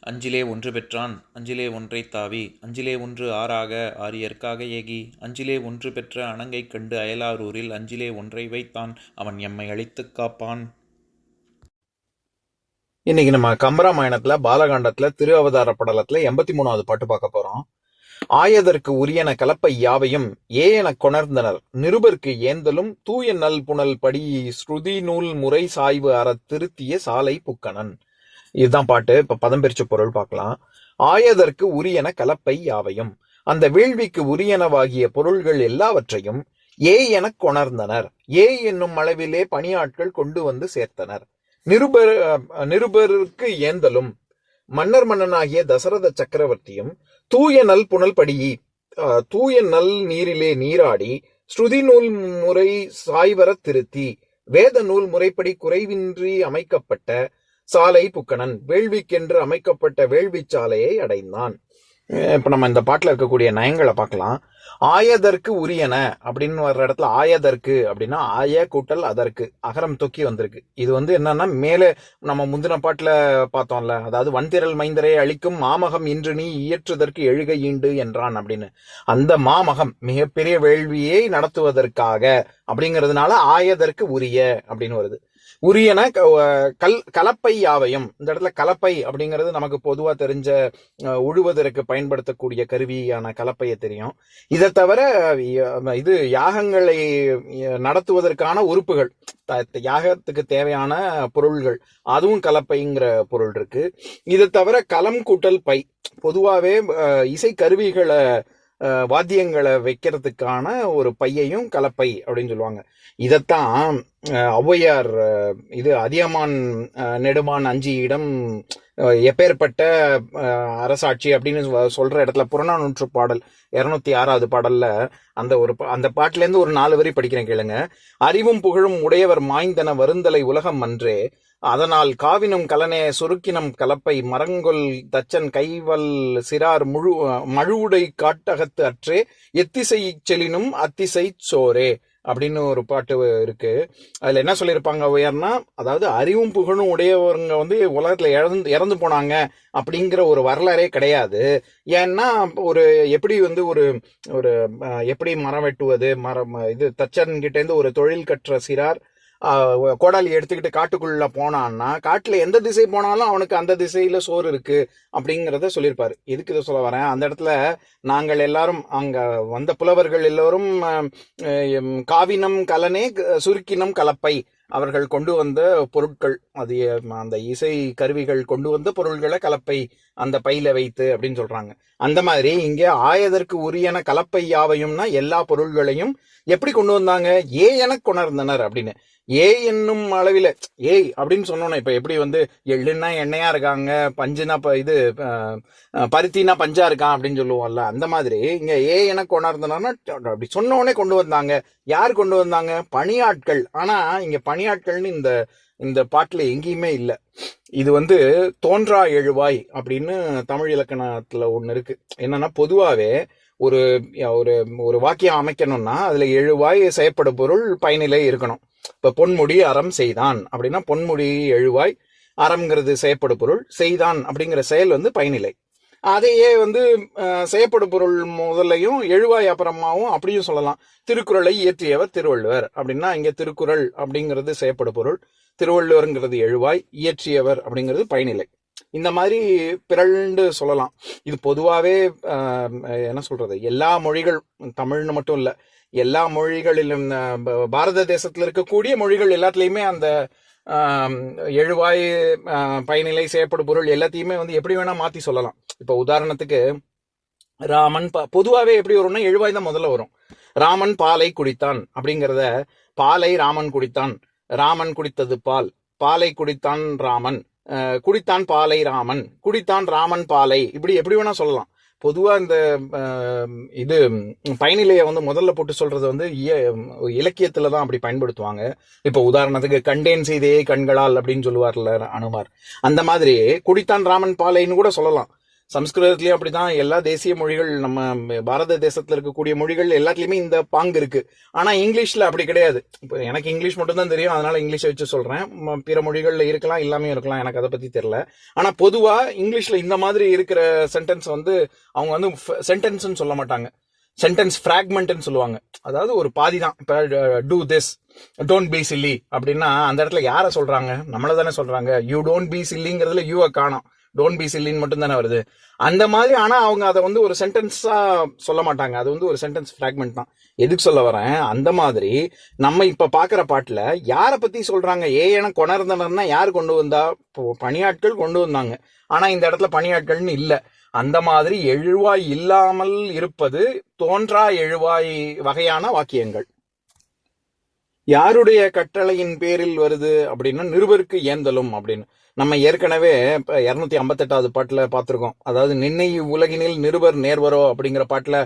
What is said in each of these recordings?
அஞ்சிலே ஒன்று பெற்றான் அஞ்சிலே ஒன்றை தாவி அஞ்சிலே ஒன்று ஆறாக ஆரியற்காக ஏகி அஞ்சிலே ஒன்று பெற்ற அணங்கை கண்டு அயலாரூரில் அஞ்சிலே ஒன்றை வைத்தான் அவன் எம்மை அழித்துக் காப்பான். இன்னைக்கு நம்ம கம்பராமாயணத்துல பாலகாண்டத்துல திரு அவதார படலத்துல எண்பத்தி மூணாவது பாட்டு பார்க்க போறோம். ஆயதற்கு உரியன கலப்பை யாவையும் ஏ என கொணர்ந்தனர். நிருபர்க்கு ஏந்தலும் தூய நல் புனல் படி ஸ்ருதி நூல் முறை சாய்வு அற திருத்திய சாலை புக்கணன். இதுதான் பாட்டு. இப்ப பதம் பிரிச்ச பொருள் பார்க்கலாம். ஆயதற்கு உரியன கலப்பை யாவையும். அந்த வேள்விக்கு உரியனவாகிய பொருள்கள் எல்லாவற்றையும் ஏ என கொணர்ந்தனர். ஏ என்னும் அளவிலே பணியாட்கள் கொண்டு வந்து சேர்த்தனர். நிருபர் நிருபருக்கு ஏந்தலும் மன்னர் மன்னனாகிய தசரத சக்கரவர்த்தியும் தூய நல் புனல் படியி தூய நல் நீரிலே நீராடி ஸ்ருதி நூல் முறை சாய்வரத் திருத்தி வேத நூல் முறைப்படி குறைவின்றி அமைக்கப்பட்ட சாலை புக்கணன் வேள்விக்கென்று அமைக்கப்பட்ட வேள்வி சாலையை அடைந்தான் இப்ப நம்ம இந்த பாட்டுல இருக்கக்கூடிய நயங்களை பார்க்கலாம். ஆயதற்கு உரியன அப்படின்னு வர்ற இடத்துல ஆயதற்கு அப்படின்னா ஆய கூட்டல் அதற்கு அகரம் தொக்கி வந்திருக்கு. இது வந்து என்னன்னா மேலே நம்ம முந்தின பாட்டுல பார்த்தோம்ல அதாவது வன்திரல் மைந்தரை அழிக்கும் மாமகம் இன்று நீ இயற்றுதற்கு எழுக ஈண்டு என்றான் அப்படின்னு. அந்த மாமகம் மிகப்பெரிய வேள்வியை நடத்துவதற்காக அப்படிங்கிறதுனால ஆயதற்கு உரிய அப்படின்னு வருது. உரியன க- கல் கலப்பை யாவையும் இந்த இடத்துல கலப்பை அப்படிங்கிறது நமக்கு பொதுவா தெரிஞ்ச அஹ், உழுவதற்கு பயன்படுத்தக்கூடிய கருவியான கலப்பையை தெரியும். இதை தவிர இது யாகங்களை நடத்துவதற்கான உறுப்புகள் த- யாகத்துக்கு தேவையான பொருள்கள் அதுவும் கலப்பைங்கிற பொருள் இருக்கு. இதை தவிர களம் கூட்டல் பை பொதுவாகவே இசை கருவிகளை வாத்தியங்களை வைக்கிறதுக்கான ஒரு பையையும் கலப்பை அப்படின்னு சொல்லுவாங்க. இதைத்தான் அஹ், ஔவையார் இது அதியமான் அஹ், நெடுமான் அஞ்சியிடம் இடம் எப்பேற்பட்ட அஹ், அரசாட்சி அப்படின்னு சொல்ற இடத்துல புறநானூற்று பாடல் இருநூத்தி ஆறாவது பாடல்ல அந்த ஒரு பா- அந்த பாட்டுல இருந்து ஒரு நாலு வரி படிக்கிறேன் கேளுங்க. அறிவும் புகழும் உடையவர் மாய்ந்தன வருந்தலை உலகம் அன்றே அதனால் காவினும் கலனே சுருக்கினம் கலப்பை மரங்கொல் தச்சன் கைவல் சிறார் முழு மழுவுடை காட்டகத்து அற்றே எத்திசை செலினும் அத்திசை சோரே அப்படின்னு ஒரு பாட்டு இருக்கு. அதுல என்ன சொல்லியிருப்பாங்க உயர்னா அதாவது அறிவும் புகழும் உடையவங்க வந்து உலகத்துல இறந்து இறந்து போனாங்க அப்படிங்கிற ஒரு வரலாறே கிடையாது. ஏன்னா ஒரு எப்படி வந்து ஒரு ஒரு எப்படி மரம் வெட்டுவது மரம் இது தச்சன் ஒரு தொழில் கற்ற சிறார் கோடாலி எடுத்துக்கிட்டு காட்டுக்குள்ள போனான்னா காட்டுல எந்த திசை போனாலும் அவனுக்கு அந்த திசையில சோறு இருக்கு அப்படிங்கிறத சொல்லியிருப்பாரு. எதுக்கு இதை சொல்ல வரேன்? அந்த இடத்துல நாங்கள் எல்லாரும் அங்க வந்த புலவர்கள் எல்லோரும் காவினம் கலனே க- சுருக்கினம் கலப்பை அவர்கள் கொண்டு வந்த பொருட்கள். அது அந்த இசை கருவிகள் கொண்டு வந்த பொருள்களை கலப்பை அந்த பையில வைத்து அப்படின்னு சொல்றாங்க. அந்த மாதிரி இங்க ஆயதற்கு உரியன கலப்பை யாவையும்னா எல்லா பொருள்களையும் எப்படி கொண்டு வந்தாங்க? ஏ என கொணர்ந்தனர் அப்படின்னு. ஏ என்னும் அளவில் ஏய் அப்படின்னு சொன்னோன்னே இப்போ எப்படி வந்து எள்ளுன்னா எண்ணெயா இருக்காங்க பஞ்சுனா இப்போ இது பருத்தினா பஞ்சா இருக்கான் அப்படின்னு சொல்லுவோம்ல அந்த மாதிரி இங்க ஏ என கொணர்ந்தனர்னா அப்படி சொன்னோடனே கொண்டு வந்தாங்க. யார் கொண்டு வந்தாங்க? பணியாட்கள். ஆனா இங்க பணியாட்கள்னு இந்த இந்த பாட்டுல எங்கேயுமே இல்லை. இது வந்து தோன்றா எழுவாய் அப்படின்னு தமிழ் இலக்கணத்துல ஒன்று இருக்கு. என்னன்னா பொதுவாகவே ஒரு ஒரு ஒரு வாக்கியம் அமைக்கணும்னா அதுல எழுவாய் செயற்படும் பொருள் பயனிலை இருக்கணும். இப்போ பொன்முடி அறம் செய்தான். அப்படின்னா பொன்முடி எழுவாய் அறம்ங்கிறது செயற்படு பொருள் செய்தான் அப்படிங்கிற செயல் வந்து பயனிலை. அதையே வந்து அஹ், செயற்படு பொருள் முதல்லையும் எழுவாய் அப்புறமாவும் அப்படியும் சொல்லலாம். திருக்குறளை இயற்றியவர் திருவள்ளுவர். அப்படின்னா இங்கே திருக்குறள் அப்படிங்கிறது செயற்படு பொருள் திருவள்ளுவர்ங்கிறது எழுவாய் இயற்றியவர் அப்படிங்கிறது பயனிலை. இந்த மாதிரி பிறழ்ந்து சொல்லலாம். இது பொதுவாகவே என்ன சொல்றது? எல்லா மொழிகள் தமிழ்னு மட்டும் இல்லை. எல்லா மொழிகளிலும் பாரத தேசத்தில் இருக்கக்கூடிய மொழிகள் எல்லாத்துலேயுமே அந்த எழுவாய் பயனிலை செய்யப்படும் பொருள் எல்லாத்தையுமே வந்து எப்படி வேணால் மாற்றி சொல்லலாம். இப்போ உதாரணத்துக்கு ராமன் பா- பொதுவாகவே எப்படி வரும்னா எழுவாய் தான் முதல்ல வரும். ராமன் பாலை குடித்தான் அப்படிங்கிறத பாலை ராமன் குடித்தான் ராமன் குடித்தது பால் பாலை குடித்தான் ராமன் குடித்தான் பாலை ராமன் குடித்தான் ராமன் பாலை இப்படி எப்படி வேணா சொல்லலாம். பொதுவா இந்த ஆஹ், இது பயனிலையை வந்து முதல்ல போட்டு சொல்றது வந்து இய- தான் அப்படி பயன்படுத்துவாங்க. இப்ப உதாரணத்துக்கு கண்டேன் செய்தே கண்களால் அப்படின்னு சொல்லுவார்ல அனுமார். அந்த மாதிரி குடித்தான் ராமன் பாலைன்னு கூட சொல்லலாம். சம்ஸ்கிருதத்துலயும் அப்படிதான். எல்லா தேசிய மொழிகள் நம்ம பாரத தேசத்துல இருக்கக்கூடிய மொழிகள் எல்லாத்துலயுமே இந்த பாங்கு இருக்கு. ஆனா இங்கிலீஷ்ல அப்படி கிடையாது. இப்போ எனக்கு இங்கிலீஷ் மட்டும் தான் தெரியும். அதனால இங்கிலீஷை வச்சு சொல்றேன். பிற மொழிகள்ல இருக்கலாம் இல்லாமே இருக்கலாம். எனக்கு அதை பத்தி தெரியல. ஆனா பொதுவா இங்கிலீஷ்ல இந்த மாதிரி இருக்கிற சென்டென்ஸ் வந்து அவங்க வந்து சென்டென்ஸ்ன்னு சொல்ல மாட்டாங்க. சென்டென்ஸ் ஃப்ராக்மெண்ட்னு சொல்லுவாங்க. அதாவது ஒரு பாதி தான் இப்போ do this don't be silly அப்படின்னா அந்த இடத்துல யாரை சொல்றாங்க? நம்மள தானே சொல்றாங்க. யூ டோன்ட் பி சில்லிங்கிறதுல யூவை காணோம். டோன்ட் பி சில்லின்னு மட்டும் தானே வருது. அந்த மாதிரி ஆனா அவங்க அதை வந்து ஒரு சென்டென்ஸா சொல்ல மாட்டாங்க. அது வந்து ஒரு சென்டென்ஸ் ஃப்ராக்மெண்ட் தான். எதுக்கு சொல்ல வரேன்? அந்த மாதிரி நம்ம இப்ப பாக்குற பாட்டுல யாரை பத்தி சொல்றாங்க? ஏ கொணர்ந்தனர்னா யார் கொண்டு வந்தா? பணியாட்கள் கொண்டு வந்தாங்க. ஆனா இந்த இடத்துல பணியாட்கள்னு இல்லை. அந்த மாதிரி எழுவாய் இல்லாமல் இருப்பது தோன்றா எழுவாய் வகையான வாக்கியங்கள். யாருடைய கட்டளையின் பேரில் வருது அப்படின்னா நிருபருக்கு ஏந்தலும் அப்படின்னு. நம்ம ஏற்கனவே இப்போ இருநூத்தி ஐம்பத்தெட்டாவது பாட்டுல பார்த்திருக்கோம். அதாவது நின்னை உலகினில் நிருபர் நேர்வரோ அப்படிங்கிற பாட்டுல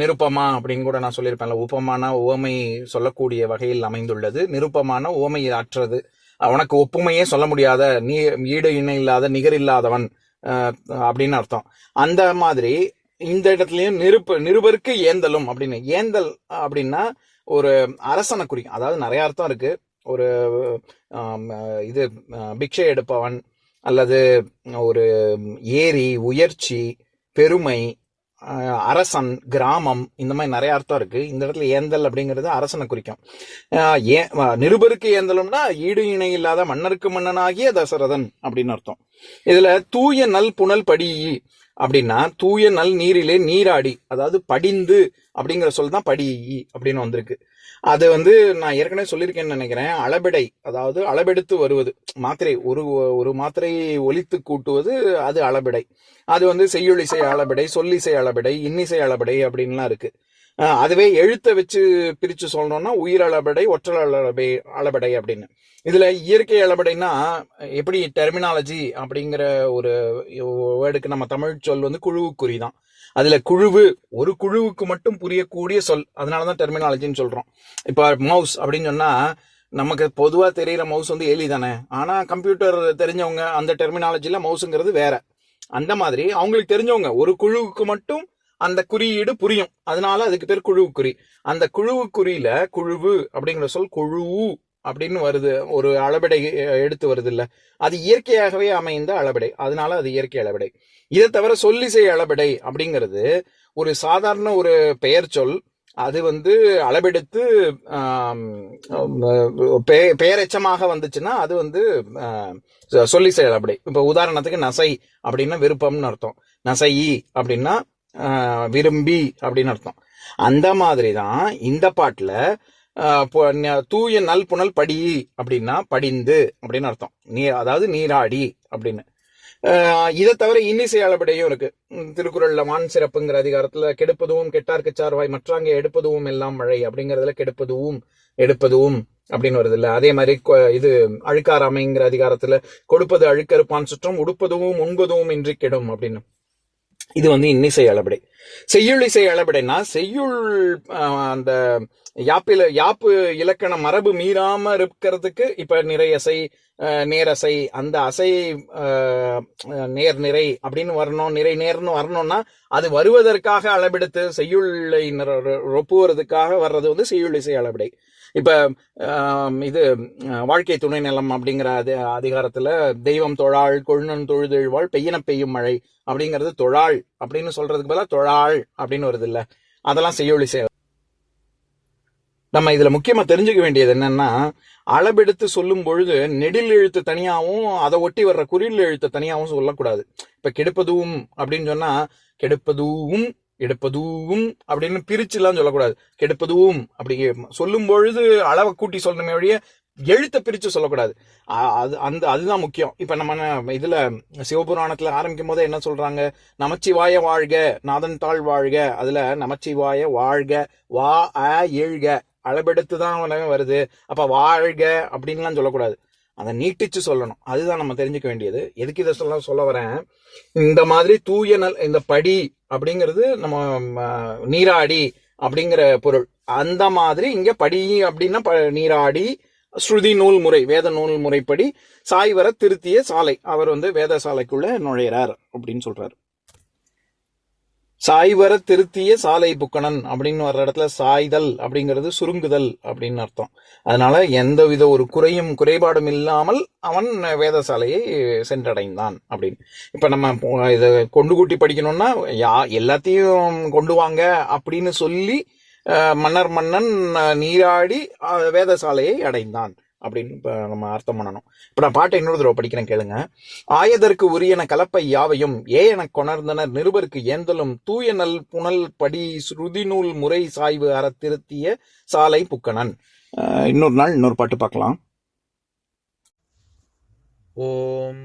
நிருப்பமா அப்படின்னு கூட நான் சொல்லியிருப்பேன்ல. உப்பமான உவமை சொல்லக்கூடிய வகையில் அமைந்துள்ளது. நிருப்பமான உவமை ஆற்றது. உனக்கு ஒப்புமையே சொல்ல முடியாத நீ ஈடு இணை இல்லாத நிகர் இல்லாதவன் அஹ், அப்படின்னு அர்த்தம். அந்த மாதிரி இந்த இடத்துலயும் நிருப்ப நிருபருக்கு ஏந்தலும் அப்படின்னு. ஏந்தல் அப்படின்னா ஒரு அரசனை குறிக்கும். அதாவது நிறைய அர்த்தம் இருக்கு. ஒரு இது பிக்ஷை எடுப்பவன் அல்லது ஒரு ஏரி உயர்ச்சி பெருமை அரசன் கிராமம் இந்த மாதிரி நிறைய அர்த்தம் இருக்கு. இந்த இடத்துல ஏந்தல் அப்படிங்கிறது அரசனை குறிக்கும். ஏ- நிருபருக்கு ஏந்தலும்னா ஈடு இணை இல்லாத மன்னருக்கு மன்னனாகிய தசரதன் அப்படின்னு அர்த்தம். இதுல தூய நல் புனல் படி அப்படின்னா தூய நல் நீரிலே நீராடி அதாவது படிந்து அப்படிங்கிற சொல் தான் படி அப்படின்னு வந்திருக்கு. அது வந்து நான் ஏற்கனவே சொல்லியிருக்கேன்னு நினைக்கிறேன். அளபெடை அதாவது அளபெடுத்து வருவது. மாத்திரை ஒரு ஒரு மாத்திரையை ஒலித்து கூட்டுவது அது அளபெடை. அது வந்து செய்யுளிசை அளபெடை சொல்லிசை அளபெடை இன்னிசை அளபெடை அப்படின்லாம் இருக்கு. அதுவே எழுத்தை வச்சு பிரித்து சொல்லணும்னா உயிர் அளபடை ஒற்றல் அளபை அளபடை அப்படின்னு. இதில் இயற்கை அளபடைனா எப்படி டெர்மினாலஜி அப்படிங்கிற ஒரு வேர்டுக்கு நம்ம தமிழ் சொல் வந்து குழுவுக்குறி தான். அதில் குழுவு ஒரு குழுவுக்கு மட்டும் புரியக்கூடிய சொல். அதனாலதான் டெர்மினாலஜின்னு சொல்கிறோம் இப்போ மவுஸ் அப்படின்னு சொன்னால் நமக்கு பொதுவாக தெரியிற மவுஸ் வந்து எலி தானே. ஆனால் கம்ப்யூட்டர் தெரிஞ்சவங்க அந்த டெர்மினாலஜியில் மவுஸுங்கிறது வேற. அந்த மாதிரி அவங்களுக்கு தெரிஞ்சவங்க ஒரு குழுவுக்கு மட்டும் அந்த குறியீடு புரியும். அதனால அதுக்கு பேர் குழுவுக்குறி. அந்த குழுவுக்குறியில குழுவு அப்படிங்கிற சொல் குழுவு அப்படின்னு வருது. ஒரு அளபெடை எடுத்து வருது இல்ல அது இயற்கையாகவே அமைந்த அளபெடை. அதனால அது இயற்கை அளபெடை. இதை தவிர சொல்லிசை அளபெடை அப்படிங்கிறது ஒரு சாதாரண ஒரு பெயர் சொல். அது வந்து அளவெடுத்து ஆம், பெயரெச்சமாக வந்துச்சுன்னா அது வந்து சொல்லிசை அளபெடை. இப்ப உதாரணத்துக்கு நசை அப்படின்னா விருப்பம்னு அர்த்தம். நசை அப்படின்னா விரும்பி அப்படின்னு அர்த்தம். அந்த மாதிரி தான் இந்த பாட்டுல தூய நல் புனல் படி அப்படின்னா படிந்து அப்படின்னு அர்த்தம். நீர் அதாவது நீராடி அப்படின்னு. இதை தவிர இன்னிசை அளபடையும் இருக்கு. திருக்குறள்ல வான் சிறப்புங்கிற அதிகாரத்துல கெடுப்பதுவும் கெட்டார்க்கு சார்வாய் மற்றாங்க எடுப்பதுவும் எல்லாம் மழை அப்படிங்கறதுல கெடுப்பதுவும் எடுப்பதுவும் அப்படின்னு வருது இல்ல. அதே மாதிரி இது அழுக்காராமைங்கிற அதிகாரத்துல கொடுப்பது அழுக்கறுப்பான் சுற்றம் உடுப்பதுவும் உண்பதுவும் இன்றி கெடும் அப்படின்னு. இது வந்து இன்னிசை அளபடை. செய்யுள் இசை அளபடைனா செய்யுள் அந்த யாப்பில யாப்பு இலக்கண மரபு மீறாம இருக்கிறதுக்கு இப்ப நிறையசை ஆஹ், நேரசை அந்த அசை ஆஹ், நேர் நிறை அப்படின்னு வரணும் நிறை நேர்னு வரணும்னா அது வருவதற்காக அளபெடுத்து செய்யுளை ரொப்புவதற்காக வர்றது வந்து செய்யுள் இசை அளபடை. இப்ப இது வாழ்க்கை துணை நிலம் அப்படிங்கிற அதி- அதிகாரத்துல தெய்வம் தொழாள் கொழுநன் தொழுதெழுவாள் பெய்யன பெய்யும் மழை அப்படிங்கிறது தொழாள் அப்படின்னு சொல்றதுக்கு பதிலா தொழாள் அப்படின்னு வருது இல்ல. அதெல்லாம் செய்யொழி சேவை. நம்ம இதுல முக்கியமா தெரிஞ்சுக்க வேண்டியது என்னன்னா அளபெடுத்து சொல்லும் பொழுது நெடில் எழுத்து தனியாவும் அதை ஒட்டி வர்ற குறில் எழுத்து தனியாவும் சொல்லக்கூடாது. இப்ப கெடுப்பதுவும் அப்படின்னு சொன்னா கெடுப்பதுவும் எடுப்பதுவும் அப்படின்னு பிரிச்சுலாம் சொல்லக்கூடாது. கெடுப்பதுவும் அப்படி சொல்லும் பொழுது அளவை கூட்டி சொல்லணுமே வழிய எழுத்தை பிரிச்சு சொல்லக்கூடாது. அது அந்த அதுதான் முக்கியம். இப்ப நம்ம இதில் இதுல சிவபுராணத்துல ஆரம்பிக்கும் போதே என்ன சொல்றாங்க? நமச்சிவாய வாழ்க நாதன் தாழ் வாழ்க. அதுல நமச்சிவாய வாழ்க வா அ எழுக. அளபெடுத்துதான் வருது. அப்ப வாழ்க அப்படின்லாம் சொல்லக்கூடாது. அதை நீட்டிச்சு சொல்லணும். அதுதான் நம்ம தெரிஞ்சுக்க வேண்டியது. எதுக்கு இதை சொல்ல சொல்ல வரேன்? இந்த மாதிரி தூய நல் இந்த படி அப்படிங்கிறது நம்ம நீராடி அப்படிங்கிற பொருள். அந்த மாதிரி இங்க படி அப்படின்னா ப- நீராடி ஸ்ருதி நூல் முறை வேத நூல் முறைப்படி சாய் வர திருத்திய சாலை. அவர் வந்து வேத சாலைக்குள்ள நுழையிறார் அப்படின்னு சொல்றாரு. சாய் வர திருத்திய சாலை புக்கணன் அப்படின்னு வர்ற இடத்துல சாய்தல் அப்படிங்கிறது சுருங்குதல் அப்படின்னு அர்த்தம். அதனால எந்தவித ஒரு குறையும் குறைபாடும் இல்லாமல் அவன் வேதசாலையை சென்றடைந்தான் அப்படின்னு. இப்ப நம்ம இதை கொண்டு கூட்டி படிக்கணும்னா யா எல்லாத்தையும் கொண்டு வாங்க அப்படின்னு சொல்லி மன்னர் மன்னன் நீராடி வேதசாலையை அடைந்தான். அப்படின்னு இப்போ நம்ம அர்த்தம் பண்ணணும். இப்போ நான் பாட்டை இன்னொரு தடவை படிக்கிறேன் கேளுங்க. ஆயதற்கு உரியன கலப்பை யாவையும் ஏ என கொணர்ந்தனர் நிருபருக்கு ஏந்தலும் தூய நல் புனல் படி ஸ்ருதிநூல் முறை சாய்வு அறத்திருத்திய சாலை புக்கணன். இன்னொரு நாள் இன்னொரு பாட்டு பார்க்கலாம். ஓம்